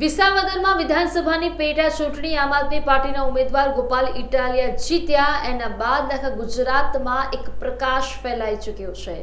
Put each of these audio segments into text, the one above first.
વિસાવદરમાં વિધાનસભાની પેટા ચૂંટણી આમ આદમી પાર્ટીના ઉમેદવાર ગોપાલ ઇટાલિયા જીત્યા. એના બાદ આખા ગુજરાતમાં એક પ્રકાશ ફેલાઈ ચૂક્યો છે.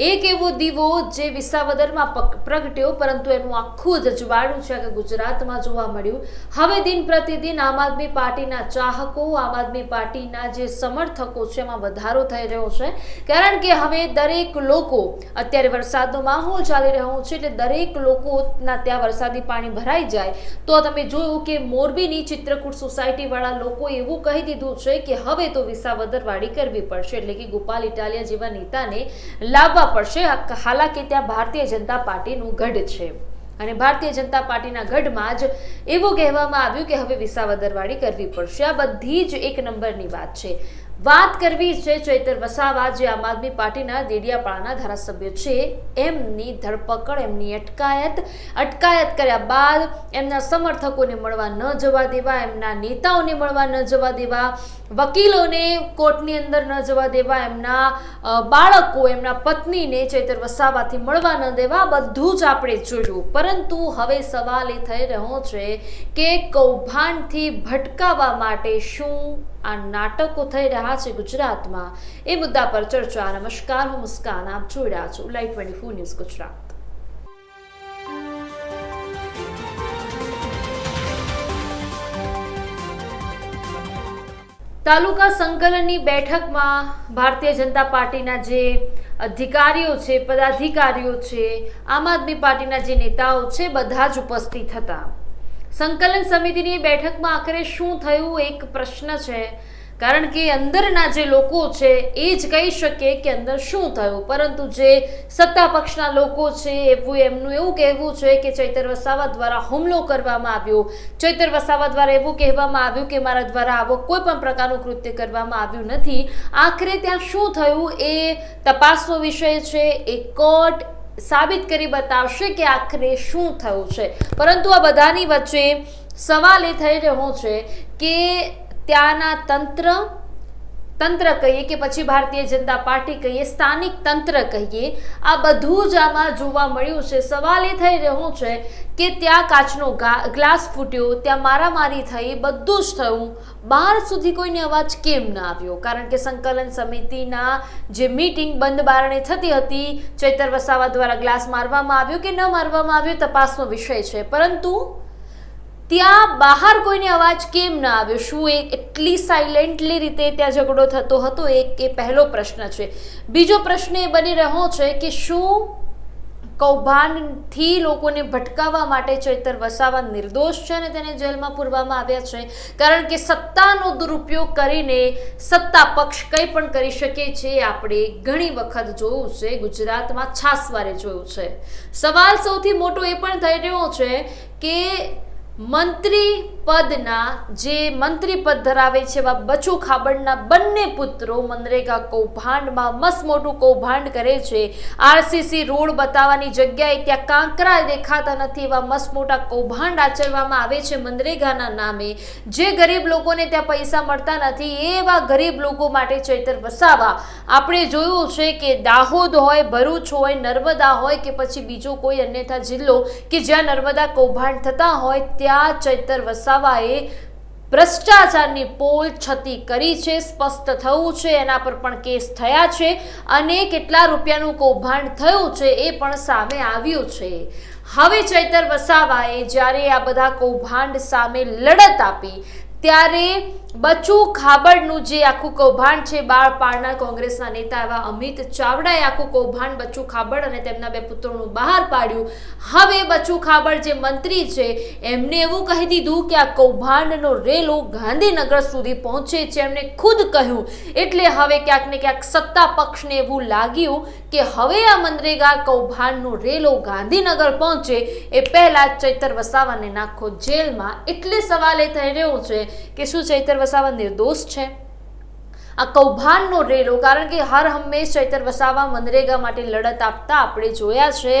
એક એવો દીવો જે વિસાવદરમાં પ્રગટ્યો, પરંતુ એનું આખું જ અજવાળું છે કે ગુજરાતમાં જોવા મળ્યું. હવે દિન પ્રતિદિન આમ આદમી પાર્ટીના ચાહકો, આમ આદમી પાર્ટીના જે સમર્થકો છે, એમાં વધારો થઈ રહ્યો છે. કારણ કે હવે દરેક લોકો, અત્યારે વરસાદનો માહોલ ચાલી રહ્યો છે, એટલે દરેક લોકોના ત્યાં વરસાદી પાણી ભરાઈ જાય. તો તમે જોયું કે મોરબીની ચિત્રકૂટ સોસાયટીવાળા લોકોએ એવું કહી દીધું છે કે હવે તો વિસાવદર વાડી કરવી પડશે. એટલે કે ગોપાલ ઇટાલિયા જેવા નેતાને લાવવા પડશે. હાલાકી ત્યાં ભારતીય જનતા પાર્ટીનું ગઢ છે. અને ભારતીય જનતા પાર્ટીના ગઢમાં જ એવું કહેવામાં આવ્યું કે હવે વિસાવદરવાડી કરવી પડશે. આ બધી જ એક નંબરની વાત છે. વાત કરવી છે ચૈતર વસાવા. જે આમ આદમી પાર્ટીના દેડિયાપાડાના ધારાસભ્ય છે. એમની ધરપકડ, એમની અટકાયત. અટકાયત કર્યા બાદ એમના સમર્થકોને મળવા ન જવા દેવા, એમના નેતાઓને મળવા ન જવા દેવા, વકીલોને કોર્ટની અંદર ન જવા દેવા, એમના બાળકો, એમના પત્નીને ચૈતર વસાવાથી મળવા ન દેવા બધું જ આપણે જોયું. પરંતુ હવે સવાલ એ થઈ રહ્યો છે કે કૌભાંડથી ભટકાવવા માટે શું આ નાટકો થઈ રહ્યા છે ગુજરાતમાં. એ મુદ્દા પર ચર્ચા નમસ્કાર, હું મુસ્કાન, આપ જોઈ રહ્યા છો live twenty four news Gujarat. તાલુકા સંકલનની બેઠકમાં ભારતીય જનતા પાર્ટીના જે અધિકારીઓ છે, પદાધિકારીઓ છે, આમ આદમી પાર્ટીના જે નેતાઓ છે, બધા જ ઉપસ્થિત હતા. સંકલન સમિતિની બેઠકમાં આખરે શું થયું એક પ્રશ્ન છે. કારણ કે અંદરના જે લોકો છે, એ જ કહી શકે કે અંદર શું થયું. પરંતુ જે સત્તા પક્ષના લોકો છે, એવું એમનું એવું કહેવું છે કે ચૈતર વસાવા દ્વારા હુમલો કરવામાં આવ્યો. ચૈતર વસાવા દ્વારા એવું કહેવામાં આવ્યું કે મારા દ્વારા આવો કોઈ પણ પ્રકારનું કૃત્ય કરવામાં આવ્યું નથી. આખરે ત્યાં શું થયું એ તપાસનો વિષય છે. એ કોર્ટ સાબિત કરી બતાવશે કે આખરે શું થયું છે. પરંતુ આ બધાની વચ્ચે સવાલ એ થઈ રહ્યો છે કે ત્યાંના તંત્ર તંત્ર કહીએ કે પછી ભારતીય જનતા પાર્ટી કહીએ, સ્થાનિક તંત્ર કહીએ, આ બધું જ આમાં જોવા મળ્યું છે. સવાલ એ થઈ રહ્યો છે કે ત્યાં કાચનો ગ્લાસ ફૂટ્યો, ત્યાં મારામારી થઈ, બધું જ થયું. બહાર સુધી કોઈને અવાજ કેમ ના આવ્યો? કારણ કે સંકલન સમિતિના જે મીટિંગ બંધ બારણે થતી હતી, ચૈતર વસાવા દ્વારા ગ્લાસ મારવામાં આવ્યો કે ન મારવામાં આવ્યો તપાસનો વિષય છે. પરંતુ ત્યાં બહાર કોઈને અવાજ કેમ ના આવ્યો? શું એ એટલી સાયલેન્ટલી રીતે ત્યાં ઝઘડો થતો હતો? એક એ પહેલો પ્રશ્ન છે. બીજો પ્રશ્ન એ બની રહ્યો છે કે શું કૌભાંડથી લોકોને ભટકાવવા માટે ચૈતર વસાવા નિર્દોષ છે અને તેને જેલમાં પૂરવામાં આવ્યા છે? કારણ કે સત્તાનો દુરુપયોગ કરીને સત્તા પક્ષ કંઈ પણ કરી શકે છે આપણે ઘણી વખત જોયું છે. ગુજરાતમાં છાસવારે જોયું છે. સવાલ સૌથી મોટો એ પણ થઈ રહ્યો છે કે મંત્રી પદના જે મંત્રી પદ ધરાવે છે એવા બચુ ખાબડના બંને પુત્રો મનરેગા કૌભાંડમાં મસ્ત મોટું કૌભાંડ કરે છે. આરસીસી રોડ બતાવવાની જગ્યાએ ત્યાં કાંકરા દેખાતા નથી એવા મસ્ત મોટા કૌભાંડ આચરવામાં આવે છે મનરેગાના નામે. જે ગરીબ લોકોને ત્યાં પૈસા મળતા નથી એવા ગરીબ લોકો માટે ચૈતર વસાવા. આપણે જોયું છે કે દાહોદ હોય, ભરૂચ હોય, નર્મદા હોય કે પછી બીજો કોઈ અન્યથા જિલ્લો કે જ્યાં નર્મદા કૌભાંડ થતા હોય, ત્યાં ચૈતર વસાવાએ ભ્રષ્ટાચારની પોલ છતી કરી છે, સ્પષ્ટ થયું છે, એના પર પણ કેસ થયા છે અને કેટલા રૂપિયાનું કૌભાંડ થયું છે એ પણ સામે આવ્યું છે. હવે ચૈતર વસાવાએ જ્યારે આ બધા કૌભાંડ સામે લડત આપી, ત્યારે બચુ ખાબડનું જે આખું કૌભાંડ છે, બાળ પાડનાર કોંગ્રેસના નેતા એવા અમિત ચાવડાએ આખું કૌભાંડ બચ્ચું ખાબડ અને તેમના બે પુત્રોનું બહાર પાડ્યું. હવે બચ્ચું ખાબડ જે મંત્રી છે, એમને એવું કહી દીધું કે આ કૌભાંડનો રેલો ગાંધીનગર સુધી પહોંચે છે એમણે ખુદ કહ્યું. એટલે હવે ક્યાંક ને ક્યાંક સત્તા પક્ષને એવું લાગ્યું કે હવે આ મનરેગા કૌભાંડનો રેલો ગાંધીનગર પહોંચે એ પહેલા ચૈતર વસાવાને નાખો જેલમાં. એટલે સવાલ એ થઈ રહ્યો છે કે શું ચૈતર વસાવા નિર્દોષ છે. આ કૌભાંડનો રેલો, કારણ કે હર હંમેશ ચૈતર વસાવા મનરેગા માટે લડત આપતા આપણે જોયા છે.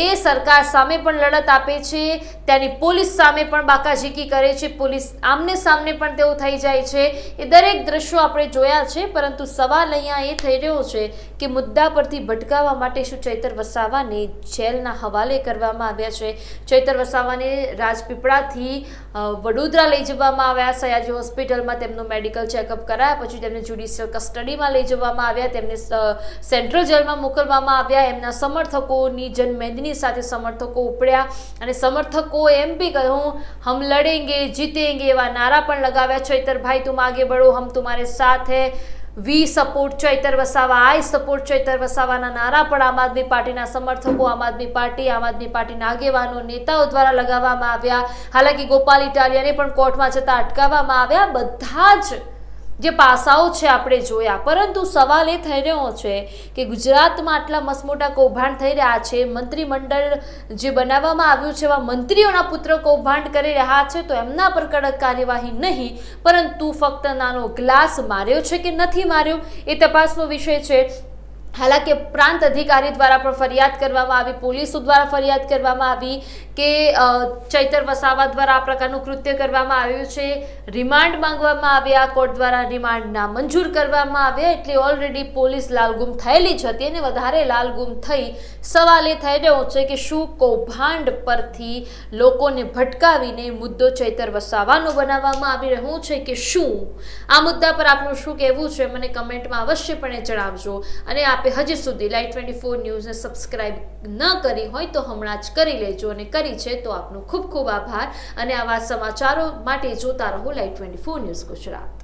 એ સરકાર સામે પણ લડત આપે છે ત્યાંની પોલીસ સામે પણ બાકાઝીકી કરે છે. પોલીસ આમને સામને પણ તેઓ થઈ જાય છે. એ દરેક દ્રશ્યો આપણે જોયા છે, પરંતુ સવાલ અહીંયા એ થઈ રહ્યો છે કે મુદ્દા પરથી ભટકાવવા માટે શું ચૈતર વસાવાને જેલના હવાલે કરવામાં આવ્યા છે? ચૈતર વસાવાને રાજપીપળાથી વડોદરા લઈ જવામાં આવ્યા, સયાજી હોસ્પિટલમાં તેમનું મેડિકલ ચેકઅપ કરાયા, પછી તેમને જ્યુડિશિયલ કસ્ટડીમાં લઈ જવામાં આવ્યા, તેમને સેન્ટ્રલ જેલમાં મોકલવામાં આવ્યા. એમના સમર્થકોની જનમેદની સાથે સમર્થકો ઉપડ્યા અને સમર્થકો એમ બી કહ્યું હમ લડેંગે, જીતેંગે એવા નારા પણ લગાવ્યા. ચૈતરભાઈ તુમ આગે બળો. હમ તુમારે સાથ હૈ. We support Chaitar Vasava. I support Chaitar વસાવાના નારા પણ આમ આદમી પાર્ટીના સમર્થકો, આમ આદમી પાર્ટી, આમ આદમી પાર્ટીના આગેવાનો, નેતાઓ દ્વારા લગાવવામાં આવ્યા. હાલાકી ગોપાલ ઇટાલિયાને પણ કોર્ટમાં જતા અટકાવવામાં આવ્યા. બધા જ જે પાસાઓ છે આપણે જોયા. પરંતુ સવાલ એ થઈ રહ્યો છે કે ગુજરાતમાં આટલા મસમોટા કૌભાંડ થઈ રહ્યા છે. મંત્રીમંડળ જે બનાવવામાં આવ્યું છે, એવા મંત્રીઓના પુત્ર કૌભાંડ કરી રહ્યા છે, તો એમના પર કડક કાર્યવાહી નહીં, પરંતુ ફક્ત નાનો ગ્લાસ માર્યો છે કે નથી માર્યો એ તપાસનો વિષય છે. હાલાકી પ્રાંત અધિકારી દ્વારા પણ ફરિયાદ કરવામાં આવી, પોલીસો દ્વારા ફરિયાદ કરવામાં આવી કે ચૈતર વસાવા દ્વારા આ પ્રકારનું કૃત્ય કરવામાં આવ્યું છે. રિમાન્ડ માંગવામાં આવ્યા, કોર્ટ દ્વારા રિમાન્ડ નામંજૂર કરવામાં આવ્યા એટલે ઓલરેડી પોલીસ લાલગુમ થયેલી જ હતી અને વધારે લાલગુમ થઈ સવાલ એ થઈ રહ્યો છે કે શું કૌભાંડ પરથી લોકોને ભટકાવીને મુદ્દો ચૈતર વસાવાનો બનાવવામાં આવી રહ્યો છે કે શું? આ મુદ્દા પર આપનું શું કહેવું છે? મને કમેન્ટમાં અવશ્યપણે જણાવજો. અને આપે હજી સુધી લાઈટ ટ્વેન્ટી ફોર ન્યૂઝને સબસ્ક્રાઇબ ન કરી હોય તો હમણાં જ કરી લેજો અને કરી છે તો આપનો ખૂબ ખૂબ આભાર અને આવા સમાચારો માટે જોતા રહો light twenty four news Gujarat.